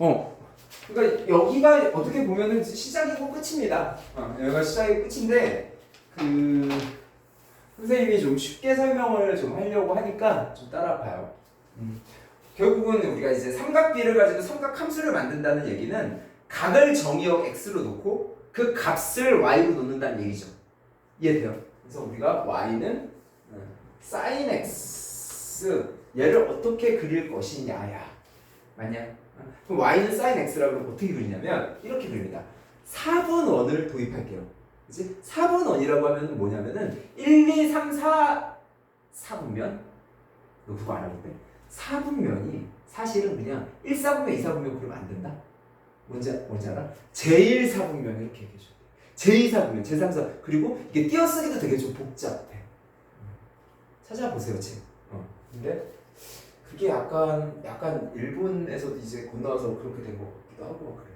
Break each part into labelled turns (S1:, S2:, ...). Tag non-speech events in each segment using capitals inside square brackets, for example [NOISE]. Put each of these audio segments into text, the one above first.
S1: 어. 그러니까 여기가 어떻게 보면은 시작이고 끝입니다. 어, 여기가 시작이고 끝인데 그 선생님이 좀 쉽게 설명을 좀 하려고 하니까 좀 따라봐요. 음. 결국은 우리가 이제 삼각비를 가지고 삼각 함수를 만든다는 얘기는 각을 정의역 x로 놓고 그 값을 y로 놓는다는 얘기죠. 이해돼요? 그래서 우리가 y는 어, sin x 얘를 어떻게 그릴 것이냐야. 맞냐? 어, 그럼 y는 sin x라고 그러면 어떻게 그리냐면 이렇게 그립니다. 4분 원을 도입할게요. 그치? 4분 원이라고 하면 뭐냐면은 1, 2, 3, 4 4분면 너 그거 알아볼때 4분면이 사실은 그냥 1, 4분면, 2, 4분면 그러면 안 된다? 뭔지, 뭔지 알아? 제1 4분면 이렇게 얘기해줘 제2 4분면, 제3 4 그리고 이게 띄어쓰기도 되게 좀 복잡해 찾아보세요 책 어. 근데 그게 약간 약간 일본에서도 이제 건너와서 그렇게 된 것 같기도 하고 막 그래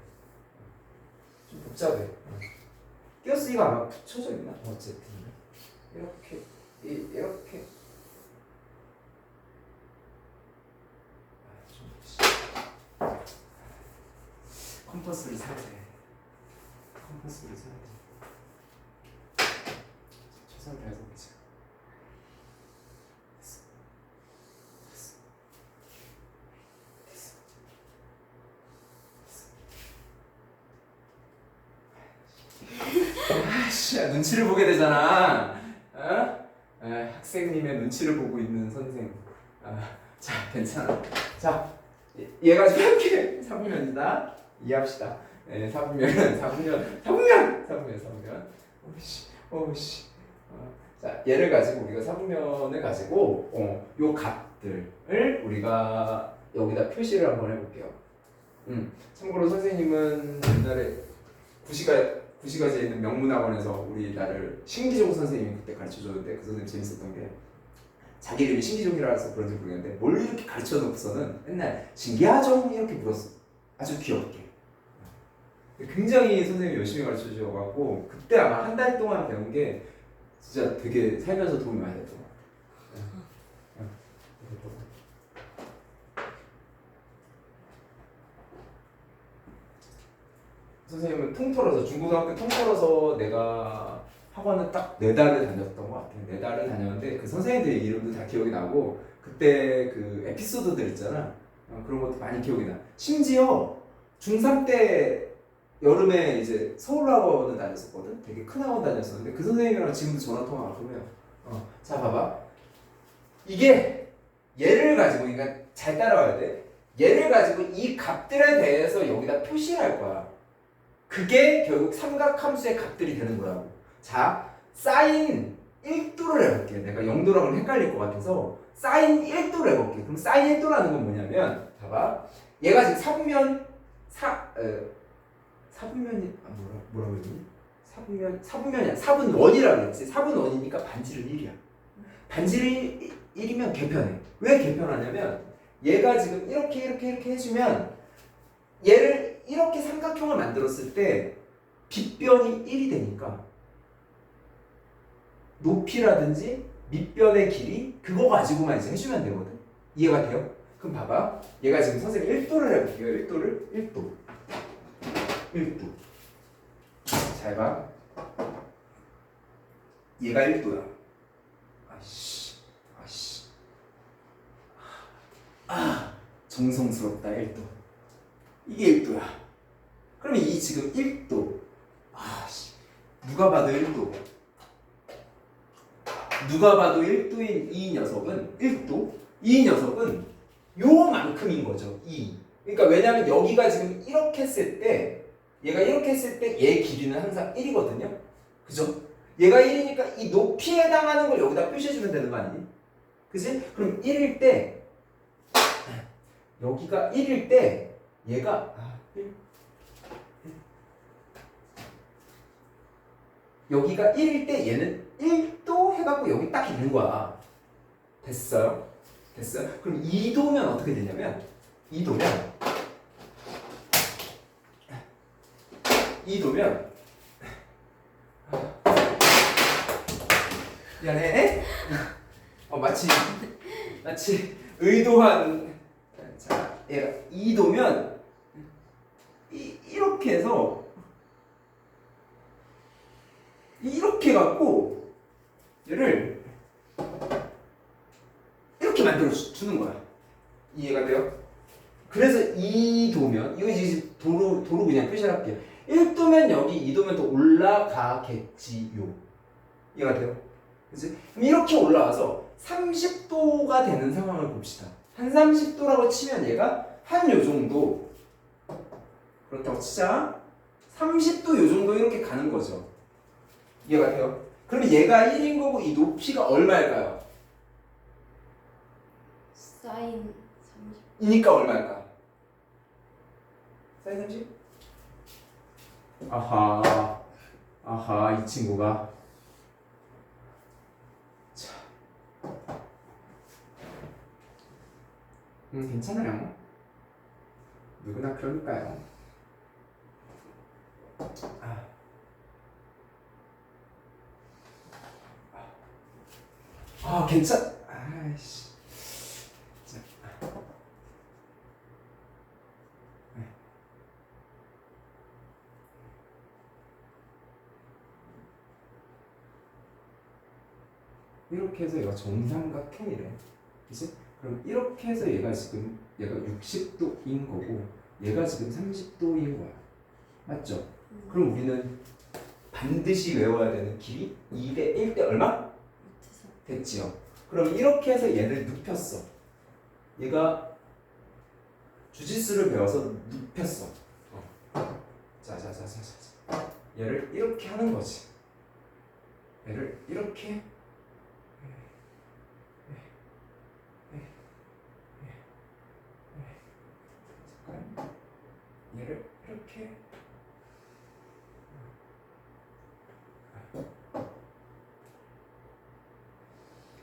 S1: 좀 복잡해 어. 띄어쓰기가 아마 붙여져 있나? 어쨌든 이렇게 이, 이렇게 아. 컴퍼스를 사야 돼 컴퍼스를 사야 돼 최선을 다해서 보자 됐어 됐어 됐어 아씨 눈치를 보게 되잖아. 어? 에, 학생님의 눈치를 보고 있는 선생. 아, 자 괜찮아. 자 얘- 얘가 지금 이렇게 사분면이다. [LAUGHS] 이해합시다. 예, 사분면은 사분면 사분면 사분면 사분면. 오씨 오씨. 어, 자 얘를 가지고 우리가 사분면을 가지고 어, 요 값들을 우리가 여기다 표시를 한번 해볼게요. 음, 참고로 선생님은 옛날에 구시가 구시가지에 있는 명문학원에서 우리 나를 신기종 선생님이 그때 가르쳐줬는데 그 선생님 재밌었던 게 자기 이름이 신기종이라서 그런지 모르겠는데 뭘 이렇게 가르쳐 놓고서는 맨날 신기하종 이렇게 물었어. 아주 귀엽게. 굉장히 선생님이 열심히 가르쳐 주셔가지고 그때 아마 한 달 동안 배운 게 진짜 되게 살면서 도움이 많이 됐던 것 같아요 응. 응. 선생님은 통틀어서 중고등학교 통틀어서 내가 학원을 딱 네 달을 다녔던 것 같아요. 네 달을 다녔는데 그 선생님들 이름도 다 기억이 나고 그때 그 에피소드들 있잖아. 어, 그런 것도 많이 기억이 나. 심지어 중3 때 여름에 이제 서울 학원을 다녔었거든. 되게 큰 학원 다녔었는데 그 선생님이랑 지금도 전화 통화 가끔 해요. 어, 자 봐봐. 이게 얘를 가지고 그러니까 잘 따라와야 돼. 얘를 가지고 이 값들에 대해서 여기다 표시를 할 거야. 그게 결국 삼각함수의 값들이 되는 거라고. 자, 사인 1도를 해볼게. 내가 0도랑은 헷갈릴 것 같아서 사인 1도를 해볼게. 그럼 사인 1도라는 건 뭐냐면, 봐봐. 얘가 지금 사분면 사, 어, 사분면이 아 뭐라 뭐라고 했니? 사분면 사분면이야. 사분 원이라고 그랬지. 사분 원이니까 반지름 1이야. 반지름 1 이면 개편해. 왜 개편하냐면 얘가 지금 이렇게 이렇게 이렇게 해주면 얘를 이렇게 삼각형을 만들었을 때 빗변이 1이 되니까 높이라든지 밑변의 길이 그거 가지고만 이제 해주면 되거든. 이해가 돼요? 그럼 봐봐. 얘가 지금 선생님 1도를 해볼게요. 1도를 1도. 1도. 잘 봐. 얘가 1도야. 아씨. 아씨. 아. 정성스럽다 1도. 이게 1도야. 그러면 이 지금 1도. 아씨. 누가 봐도 1도. 누가 봐도 1도인 이 녀석은 1도. 이 녀석은 요만큼인 거죠. 2. 그러니까 왜냐면 여기가 지금 이렇게 했을 때 얘가 이렇게 했을 때 얘 길이는 항상 1이거든요. 그죠? 얘가 1이니까 이 높이에 해당하는 걸 여기다 표시해주면 되는 거 아니니? 그지? 그럼 1일 때 여기가 1일 때 얘가 아, 1, 여기가 1일 때 얘는 1도 해갖고 여기 딱 있는 거야. 됐어요? 됐어요? 그럼 2도면 어떻게 되냐면 2도면 2도면 미안해. 어 마치 마치 의도한 자 얘가 2도면 이렇게 해서 이렇게 갖고 얘를 이렇게 만들어 주- 주는 거야. 이해가 돼요? 그래서 이 도면 이거 이제 도로 도로 그냥 표시를 할게요. 1도면 여기 2도면 더 올라가겠지요. 이해가 돼요? 그럼 이렇게 올라와서 30도가 되는 상황을 봅시다. 한 30도라고 치면 얘가 한 요 정도 그렇다고 치자 30도 요 정도 이렇게 가는 거죠. 이해가 돼요? 그러면 얘가 1인 거고 이 높이가 얼마일까요?
S2: 사인 30
S1: 이니까 얼마일까? 사인 30? 아하 아하 이 친구가 자 음, 괜찮아요 누구나 그러니까요 아. 아 괜찮 아이씨 자. 이렇게 해서 얘가 정삼각형이래. 그치? 그럼 이렇게 해서 얘가 지금 얘가 60도인 거고 얘가 지금 30도인 거야. 맞죠? 그럼 우리는 반드시 외워야 되는 길이 2대 1대 얼마?
S2: 루트 3
S1: 됐지요. 그럼 이렇게 해서 얘를 눕혔어. 얘가 주짓수를 배워서 눕혔어. 어. 자자자자자. 얘를 이렇게 하는 거지. 얘를 이렇게 잠깐. 얘를 이렇게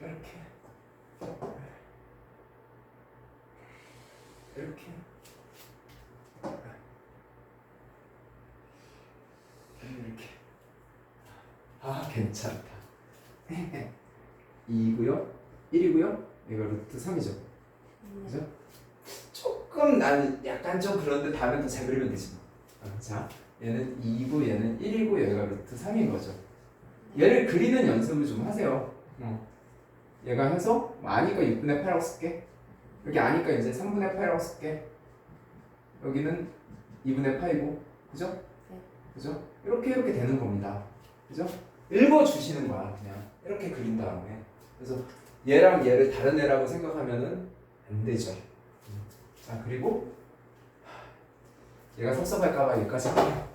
S1: 이렇게 이렇게 이렇게 아 괜찮다 2고요 1이고요 이거 루트 3이죠 그죠? 조금 나는 약간 좀 그런데 다음에 더잘 그리면 되지 뭐. 어, 자 얘는 2고 얘는 1이고 얘가 루트 3인 거죠 얘를 그리는 연습을 좀 하세요 어. 얘가 해서 뭐 아니까 6분의 8이라고 쓸게 여기 아니까 이제 3분의 8이라고 쓸게 여기는 2분의 8이고 그죠?
S2: 네.
S1: 그죠? 이렇게 이렇게 되는 겁니다 그죠? 읽어주시는 거야 그냥 이렇게 그린 다음에 그래서 얘랑 얘를 다른 애라고 생각하면은 안 되죠 음. 자 그리고 얘가 섭섭할까봐 여기까지 할게요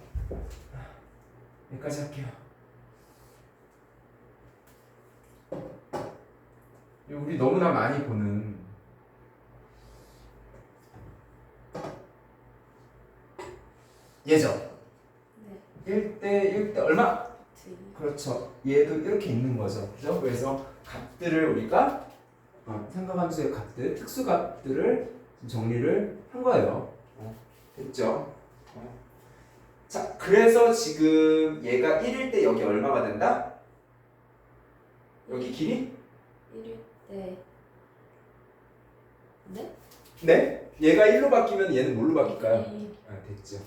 S1: 여기까지 할게요 우리 너무나 많이 보는 예죠.
S2: 네
S1: 1대 1대 얼마?
S2: 2
S1: 그렇죠. 얘도 이렇게 있는 거죠. 그죠? 그래서 값들을 우리가 어, 삼각함수의 값들, 특수값들을 좀 정리를 한 거예요. 어, 됐죠? 어. 자, 그래서 지금 얘가 1일 때 여기 얼마가 된다? 여기 길이?
S2: 1일 때 네?
S1: 네. 얘가 1로 바뀌면 얘는 뭘로 바뀔까요?
S2: 네.
S1: 아, 됐죠.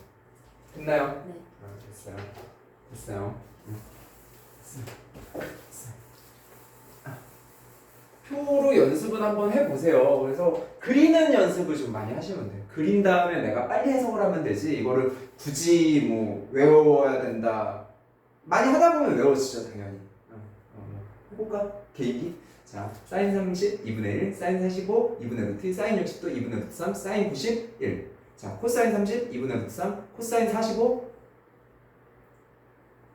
S1: 됐나요?
S2: 네.
S1: 아, 됐어요. 됐어요. 응. 됐어요. 됐어요. 아, 표로 연습은 한번 해보세요. 그래서 그리는 연습을 좀 많이 하시면 돼요. 그린 다음에 내가 빨리 해석을 하면 되지. 이거를 굳이 뭐 외워야 된다. 많이 하다 보면 외워지죠, 당연히. 어, 어, 뭐 해볼까? 개인기? 자, 사인 30, 2분의 1, 사인 45, 2분의 루트 2, 사인 60도, 2분의 루트 3, 사인 91. 자, 코사인 30, 2분의 루트 3, 코사인 45,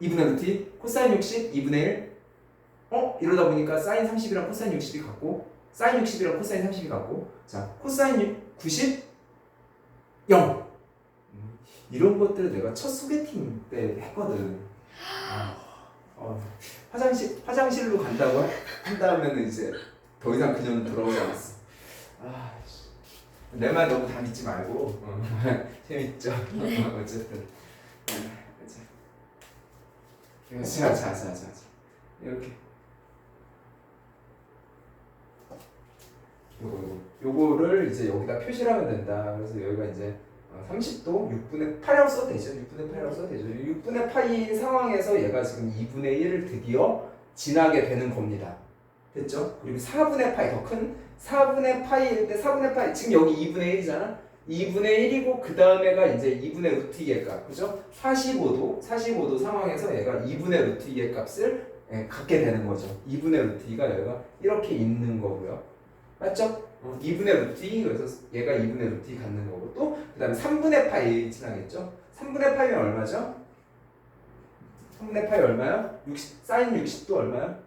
S1: 2분의 루트 2, 코사인 60, 2분의 1. 어? 이러다 보니까 사인 30이랑 코사인 60이 같고, 사인 60이랑 코사인 30이 같고, 자, 코사인 90, 0. 음, 이런 것들을 내가 첫 소개팅 때 했거든. 아, 어, 화장실, 화장실로 간다고 하- 한 다음에는 이제 더 이상 그녀는 돌아오지 않았어. 아, 씨. 내말 너무 다 믿지 말고 어, [LAUGHS] 재밌죠. [LAUGHS] 어쨌든 어, 자, 자, 자, 자, 자. 이렇게 요거 요거를 이제 여기다 표시를 하면 된다. 그래서 여기가 이제 어, 30도 6분의 8이라고 써도 되죠. 6분의 8이라고 써도 되죠. 6분의 8인 상황에서 얘가 지금 2분의 1을 드디어 지나게 되는 겁니다. 됐죠? 그리고 4분의 파이 더 큰 4분의 파이일 때 4분의 파이 지금 여기 2분의 1이잖아. 2분의 1이고 그 다음에가 이제 2분의 루트 2의 값, 그죠? 45도 45도 상황에서 얘가 2분의 루트 2의 값을 예, 갖게 되는 거죠. 2분의 루트 2가 여기가 이렇게 있는 거고요. 맞죠? 어, 2분의 루트 2 그래서 얘가 2분의 루트 2 갖는 거고 또 그 다음에 3분의 파이 지나겠죠? 3분의 파이면 얼마죠? 3분의 파이 얼마야? 60 사인 60도 얼마야?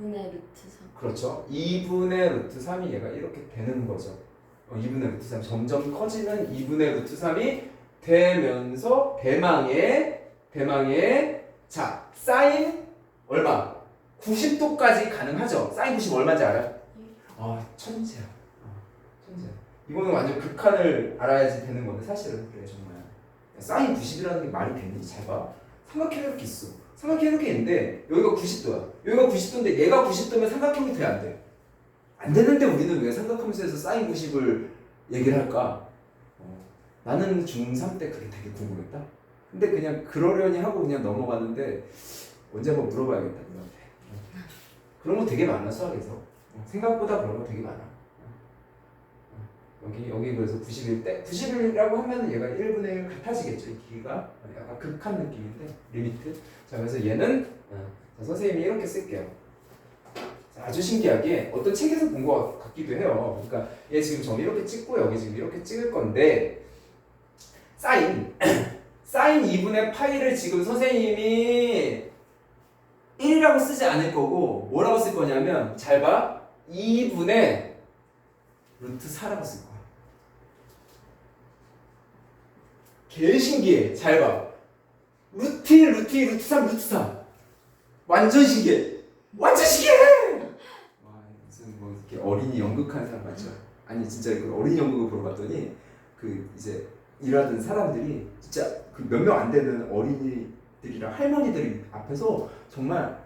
S2: 2분의 루트 3
S1: 그렇죠. 2분의 루트 3이 얘가 이렇게 되는 거죠. 어, 2분의 루트 3 점점 커지는 2분의 루트 3이 되면서 대망의 대망의 자 사인 얼마? 90도까지 가능하죠. 사인 90 얼마인지 알아요? 아 천재야. 어, 천재. 이거는 완전 극한을 알아야지 되는 건데 사실은 그래 정말. 사인 90이라는 게 말이 되는지 잘 봐. 삼각형 이렇게 있어. 삼각형 이렇게 있는데 여기가 90도야. 여기가 90도인데 얘가 90도면 삼각형이 돼 안 돼? 안 되는데 우리는 왜 삼각함수에서 사인 90을 얘기를 할까? 어, 나는 중3 때 그게 되게 궁금했다. 근데 그냥 그러려니 하고 그냥 넘어갔는데 언제 한번 물어봐야겠다. 그런 거 되게 많아 수학에서. 어, 생각보다 그런 거 되게 많아. 어. 어, 여기 여기 그래서 91대 90이라고 하면 얘가 1분의 1 같아지겠죠 이 길이가 약간 극한 느낌인데 리미트. 자 그래서 얘는 어, 자, 선생님이 이렇게 쓸게요. 자, 아주 신기하게 어떤 책에서 본 것 같기도 해요. 그러니까 얘 지금 저 이렇게 찍고 여기 지금 이렇게 찍을 건데 사인 [CLEARS THROAT] 사인 2분의 파이를 지금 선생님이 1이라고 쓰지 않을 거고 뭐라고 쓸 거냐면 잘 봐. 2분의 루트 4라고 쓸 거야. 개 신기해. 잘 봐. 루트 1, 루트 2, 루트 3, 루트 4. 완전 신기해. 완전 신기해! 와, 무슨 뭐 이렇게 어린이 연극하는 사람 맞죠? 아니 진짜 그 어린이 연극을 보러 갔더니 그 이제 일하던 사람들이 진짜 그 몇 명 안 되는 어린이 들이랑 할머니들이 앞에서 정말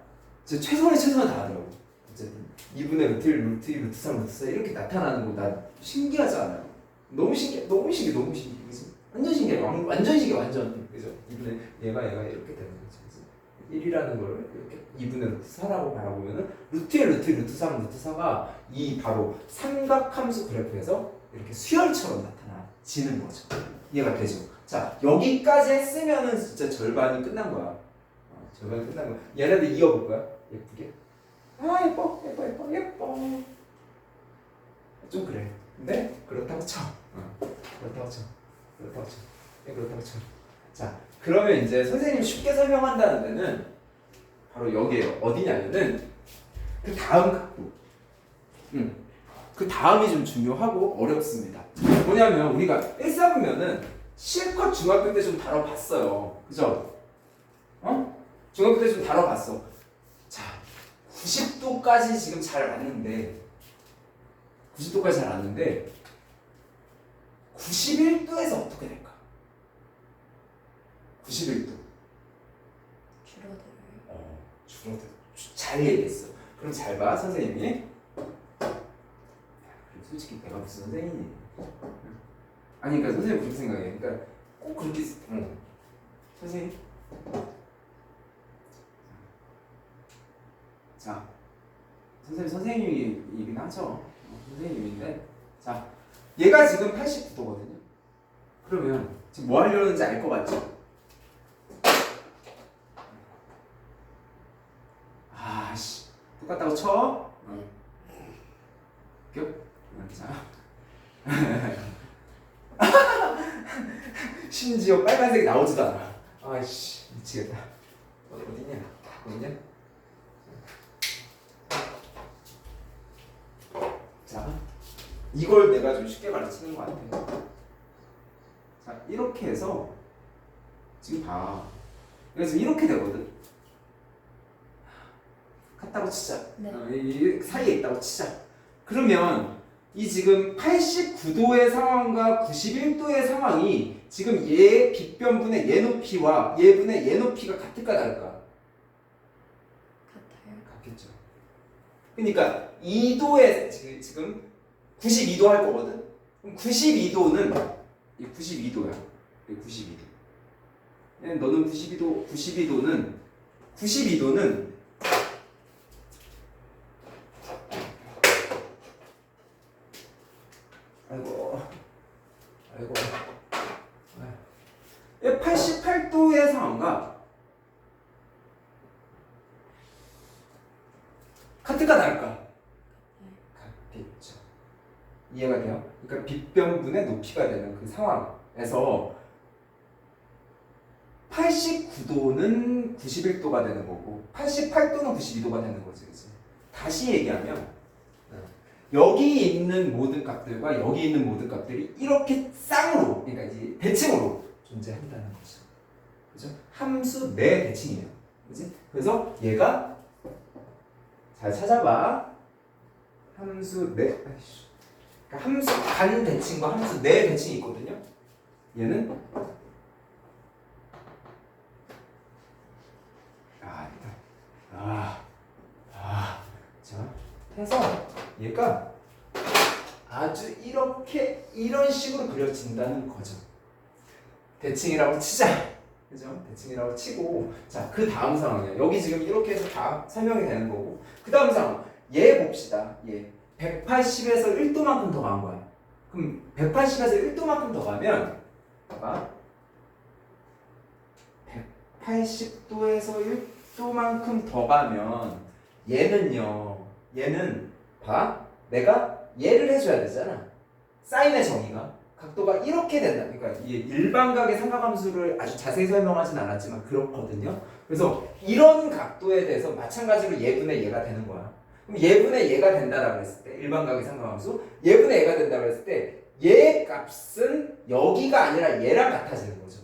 S1: 진짜 최선의 최선을 다하더라고. 어쨌든 2분의 루트 1, 루트 2, 루트 3, 루트 4 이렇게 나타나는 거나 신기하지 않아요? 너무 신기해, 너무 신기해, 너무 신기해. 그지? 완전 신기해, 완- 완전 신기해, 완전. 그죠? 2분의 얘가 얘가 이렇게 되는 거지. 그지? 1이라는 거를 이렇게 2분의 루트 4라고 바라보면은 루트 1, 루트 2, 루트 3, 루트 4가 이 바로 삼각함수 그래프에서 이렇게 수열처럼 나타나지는 거죠. 이해가 되죠? 자 여기까지 했으면은 진짜 절반이 끝난 거야. 어, 절반이 끝난 거야. 얘네들 이어볼 거야. 예쁘게. 아 예뻐 예뻐 예뻐 예뻐. 좀 그래. 근데 그렇다고 쳐. 어, 그렇다고 쳐. 그렇다고 쳐. 예, 그렇다고 쳐. 자 그러면 이제 선생님이 쉽게 설명한다는 데는 바로 여기에요. 어디냐면은 그 다음 각도. 음. 그 다음이 좀 중요하고 어렵습니다. 뭐냐면 우리가 1, 4보면은 실컷 중학교 때 좀 다뤄봤어요. 그죠? 어? 중학교 때 좀 다뤄봤어. 자, 90도까지 지금 잘 왔는데 90도까지 잘 왔는데 91도에서 어떻게 될까? 91도.
S2: 줄어들어요
S1: 어, 줄어들. 주- 잘 얘기했어. 그럼 잘 봐, 선생님이. 솔직히 내가 무슨 선생님이? 아니, 그러니까 선생님 그렇게 생각해. 그러니까 꼭 그렇게, 쓰- 어. 선생님. 자, 선생님 선생님이긴 하죠. 어, 선생님인데, 자, 얘가 지금 89도거든요. 그러면 지금 뭐 하려는지 알 것 같죠? 아씨 똑같다고 쳐. 응. 자. [LAUGHS] 심지어 빨간색이 나오지도 않아. 아이씨 미치겠다. 어디 어디냐? 어디냐? 자, 이걸 내가 좀 쉽게 가르치는 것 같아. 자, 이렇게 해서 지금 봐. 그래서 이렇게 되거든. 같다고 치자.
S2: 네.
S1: 어, 이, 이 사이에 있다고 치자. 그러면 이 지금 89도의 상황과 91도의 상황이 지금 얘 빗변분의 얘 높이와 얘분의 얘 높이가 같을까 다를까?
S2: 같아요
S1: 같겠죠. 그러니까 2도에 지금 92도 할 거거든. 그럼 92도는 이 92도야. 이 92도. 예, 너는 92도, 92도는 92도는 아이고, 아이고, 아이고. 88도의 상황과 같을까 다를까? 같겠죠. 이해가 돼요? 그러니까 높이가 되는 그 상황에서 89도는 91도가 되는 거고 88도는 92도가 되는 거지, 그치? 다시 얘기하면 여기 있는 모든 값들과 여기 있는 모든 값들이 이렇게 쌍으로, 그러니까 이제 대칭으로 존재한다는 거죠. 그죠? 함수 내 대칭이에요. 그지? 그래서 얘가 잘 찾아봐. 함수 내 아이씨. 함수 간 대칭과 함수 내 대칭이 있거든요. 얘는 아, 아, 아, 자, 해서 얘가 아주 이렇게 이런 식으로 그려진다는 거죠. 대칭이라고 치자. 그죠? 대칭이라고 치고 자 그 다음 상황이야. 여기 지금 이렇게 해서 다 설명이 되는 거고 그 다음 상황 얘 봅시다. 얘 180에서 1도만큼 더 간 거야. 그럼 180에서 1도만큼 더 가면 봐봐. 180도에서 1도만큼 더 가면 얘는요 얘는 봐. 내가 얘를 해줘야 되잖아. 사인의 정의가 각도가 이렇게 된다. 그러니까 이 일반각의 삼각함수를 아주 자세히 설명하진 않았지만 그렇거든요. 그래서 이런 각도에 대해서 마찬가지로 예분의 얘가 되는 거야 그럼 예분의 얘가 된다라고 했을 때 일반각의 삼각함수 예분의 얘가 된다고 했을 때 얘 값은 여기가 아니라 얘랑 같아지는 거죠.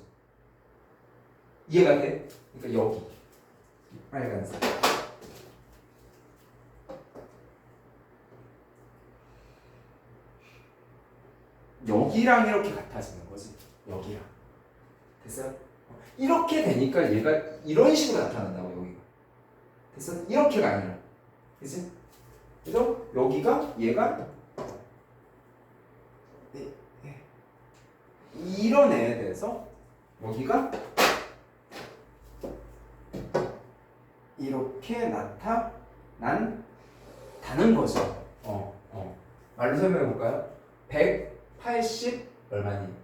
S1: 이해가 돼? 그러니까 여기. 빨간색 여기랑 이렇게 같아지는 거지. 여기랑. 됐어요? 이렇게 되니까 얘가 이런 식으로 나타난다고 여기가. 됐어? 이렇게가 아니라 그치? 그래서 여기가 얘가. 이런 애에 대해서 여기가 이렇게 나타난다는 거죠. 어, 어. 말로 설명해 볼까요? 180 얼마니?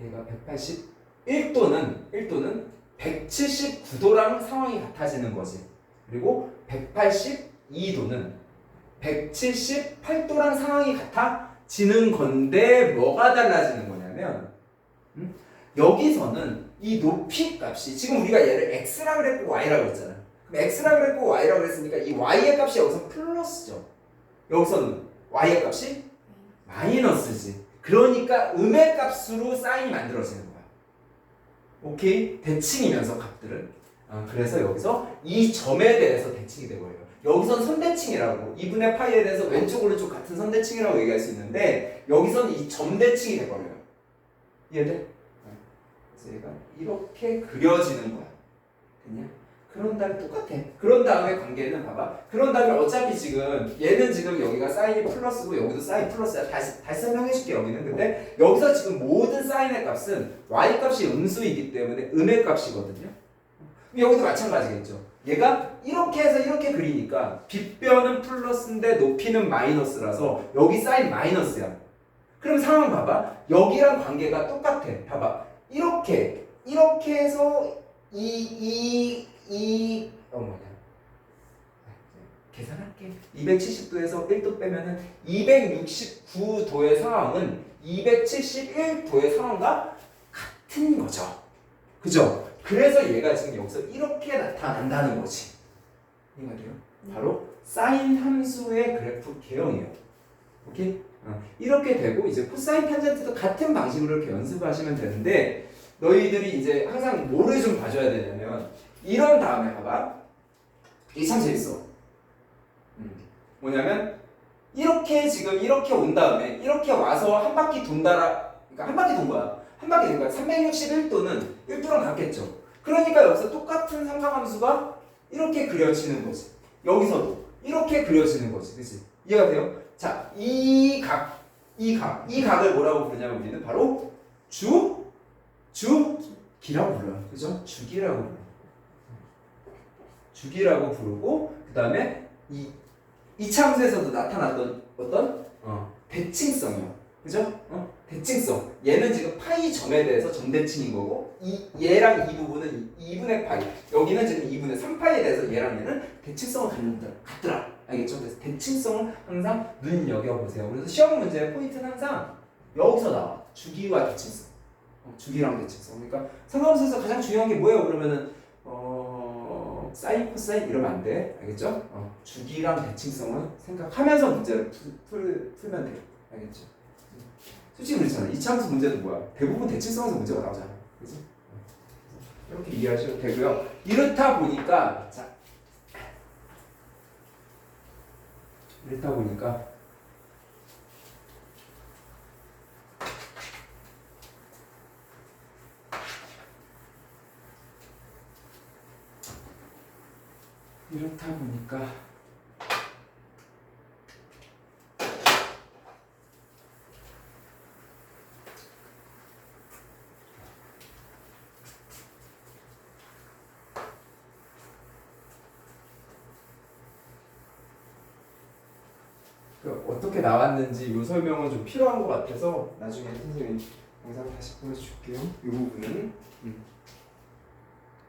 S1: 얘가 181도는 1도는 179도랑 상황이 같아지는 거지. 그리고 182도는 178도랑 상황이 같아지는 건데 뭐가 달라지는 거냐면 음? 여기서는 이 높이 값이 지금 우리가 얘를 x라 그랬고 y라 그랬잖아. 그럼 x라 그랬고 y라 그랬으니까 이 y의 값이 여기서 플러스죠. 여기서는 y의 값이 마이너스지. 그러니까 음의 값으로 사인이 만들어지는 거야. 오케이? 대칭이면서 값들은. 아, 그래서 여기서 이 점에 대해서 대칭이 되고요. 여기선 선대칭이라고 2분의 파이에 대해서 왼쪽 오른쪽 같은 선대칭이라고 얘기할 수 있는데 여기선 이 점대칭이 돼버려요. 이해돼? 그래서 얘가 이렇게 그려지는 거야. 됐냐? 그런 다음에 똑같아. 그런 다음에 관계는 봐봐. 그런 다음에 어차피 지금 얘는 지금 여기가 사인이 플러스고 여기도 사인 플러스야. 다시 다시 설명해 줄게 여기는. 근데 여기서 지금 모든 사인의 값은 y 값이 음수이기 때문에 음의 값이거든요. 여기도 마찬가지겠죠. 얘가 이렇게 해서 이렇게 그리니까 빗변은 플러스인데 높이는 마이너스라서 여기 사인 마이너스야. 그럼 상황 봐봐. 여기랑 관계가 똑같아. 봐봐. 이렇게 이렇게 해서 이 이이 어 뭐냐 계산할게 270도에서 1도 빼면은 269도의 상황은 271도의 상황과 같은 거죠 그죠? 그래서 얘가 지금 여기서 이렇게 나타난다는 거지. 이해가 돼요? 바로 사인 함수의 그래프 개형이에요. 오케이? 어, 이렇게 되고 이제 코사인 탄젠트도 같은 방식으로 이렇게 연습하시면 되는데 너희들이 이제 항상 뭐를 좀 봐줘야 되냐면 이런 다음에 봐봐. 이게 참 재밌어. 음, 뭐냐면 이렇게 지금 이렇게 온 다음에 이렇게 와서 한 바퀴 돈다라 그러니까 한 바퀴 돈 거야 한 바퀴 돈 거야 361도는 1도랑 같겠죠 그러니까 여기서 똑같은 삼각함수가 이렇게 그려지는 거지 여기서도 이렇게 그려지는 거지 그치 이해가 돼요? 자, 이 각, 이 각, 이 각을 뭐라고 부르냐면 우리는 바로 주, 주, 기라고 불러요. 그죠? 주기라고 불러요. 주기라고 부르고 그 다음에 이 이차함수에서도 나타났던 어떤 어, 대칭성이요. 그죠? 어? 대칭성. 얘는 지금 파이 점에 대해서 점대칭인 거고 이 얘랑 이 부분은 2분의 파이. 여기는 지금 2분의 3파이에 대해서 얘랑 얘는 대칭성을 갖는다. 같더라. 알겠죠? 그래서 대칭성을 항상 눈여겨 보세요. 그래서 시험 문제의 포인트는 항상 여기서 나와. 주기와 대칭성. 어, 주기랑 대칭성. 그러니까 상관함수에서 가장 중요한 게 뭐예요? 그러면은 어, 사인 코사인 이러면 안 돼. 알겠죠? 어, 주기랑 대칭성을 생각하면서 문제를 풀, 풀, 풀면 돼요. 알겠죠? 솔직히 그렇잖아. 이차함수 문제도 뭐야? 대부분 대칭성에서 문제가 나오잖아. 그지? 이렇게 이해하셔도 되고요. 이렇다 보니까 자 이렇다 보니까 이렇다 보니까 그 어떻게 나왔는지 이 설명은 좀 필요한 것 같아서 나중에 선생님이 영상 다시 보여줄게요. 이 부분은 음.